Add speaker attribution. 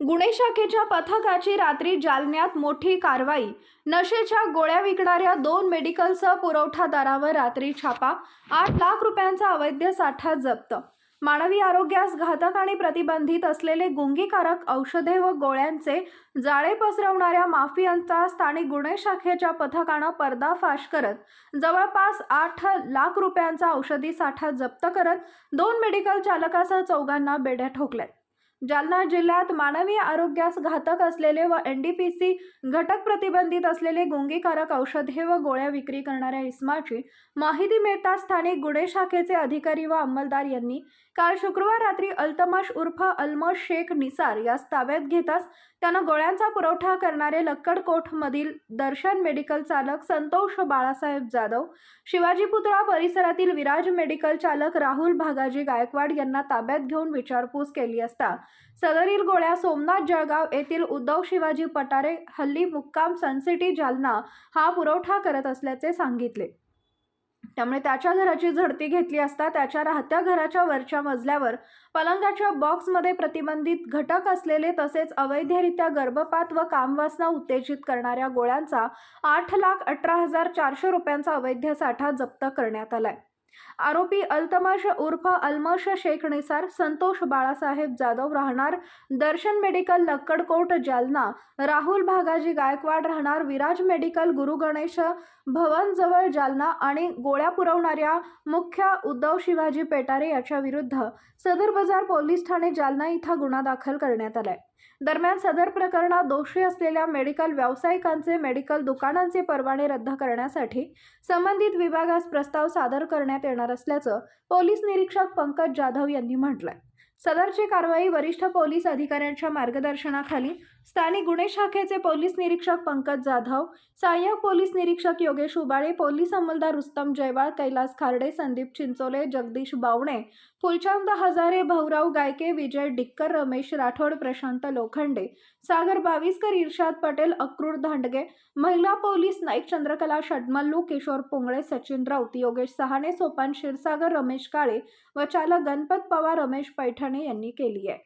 Speaker 1: गुन्हे शाखेच्या पथकाची रात्री जालन्यात मोठी कारवाई. नशेच्या गोळ्या विकणाऱ्या दोन मेडिकलसह पुरवठादारावर रात्री छापा आठ लाख रुपयांचा अवैध साठा जप्त. मानवी आरोग्यास घातक आणि प्रतिबंधित असलेले गुंगीकारक औषधे व गोळ्यांचे जाळे पसरवणाऱ्या माफियांचा स्थानिक गुन्हे शाखेच्या पथकानं पर्दाफाश करत जवळपास आठ लाख रुपयांचा औषधी साठा जप्त करत दोन मेडिकल चालकासह चौघांना बेड्या ठोकल्यात. जालना जिल्ह्यात मानवी आरोग्यास घातक असलेले व एन डी पी सी घटक प्रतिबंधित असलेले गुंगीकारक औषधे व गोळ्या विक्री करणाऱ्या इस्माची माहिती मिळताच स्थानिक गुन्हे शाखेचे अधिकारी व अंमलदार यांनी काल शुक्रवार रात्री अल्तमश उर्फ अल्म शेख निसार यास ताब्यात घेताच त्यानं गोळ्यांचा पुरवठा करणारे लक्कडकोठमधील दर्शन मेडिकल चालक संतोष बाळासाहेब जाधव शिवाजी पुतळा परिसरातील विराज मेडिकल चालक राहुल भागाजी गायकवाड यांना ताब्यात घेऊन विचारपूस केली असता सदरील गोळ्या सोमनाथ जळगाव येथील उद्धव शिवाजी पटारे हल्ली मुक्काम सनसिटी जालना हा पुरवठा करत असल्याचे सांगितले. त्यामुळे त्याच्या घराची झडती घेतली असता त्याच्या राहत्या घराच्या वरच्या मजल्यावर पलंगाच्या बॉक्समध्ये प्रतिबंधित घटक असलेले तसेच अवैधरित्या गर्भपात व कामवासना उत्तेजित करणाऱ्या गोळ्यांचा आठ लाख अठरा हजार चारशे रुपयांचा अवैध साठा जप्त करण्यात आलाय. आरोपी अल्तमश उर्फ अल्मश शेख निसार संतोष बाळासाहेब जाधव राहणार दर्शन मेडिकल लक्कडकोट जालना राहुल भागाजी गायकवाड राहणार विराज मेडिकल गुरु गणेश भवनजवळ जालना आणि गोळ्या पुरवणाऱ्या मुख्य उद्धव शिवाजी पेटारे याच्या विरुद्ध सदर बाजार पोलीस ठाणे जालना इथं गुन्हा दाखल करण्यात आलाय. दरम्यान सदर प्रकरणात दोषी असलेल्या मेडिकल व्यावसायिकांचे मेडिकल दुकानांचे परवाने रद्द करण्यासाठी संबंधित विभागास प्रस्ताव सादर करण्यात येणार असल्याचं पोलीस निरीक्षक पंकज जाधव यांनी म्हटलंय. सदरची कारवाई वरिष्ठ पोलीस अधिकाऱ्यांच्या मार्गदर्शनाखाली. स्थानिक गुन्हे शाखेचे पोलीस निरीक्षक पंकज जाधव सहाय्यक पोलीस निरीक्षक योगेश उबाळे पोलीस अंमलदार रुस्तम जयवाळ कैलास खार्डे संदीप चिंचोले जगदीश बावणे फुलचंद हजारे भाऊराव गायके विजय डिक्कर रमेश राठोड प्रशांत लोखंडे सागर बाविस्कर इर्शाद पटेल अक्रूर धांडगे महिला पोलीस नाईक चंद्रकला षडमल्लू किशोर पुंगळे सचिन राऊत योगेश सहाणे सोपान क्षीरसागर रमेश काळे व चालक गणपत पवार रमेश पैठण यांनी केली आहे.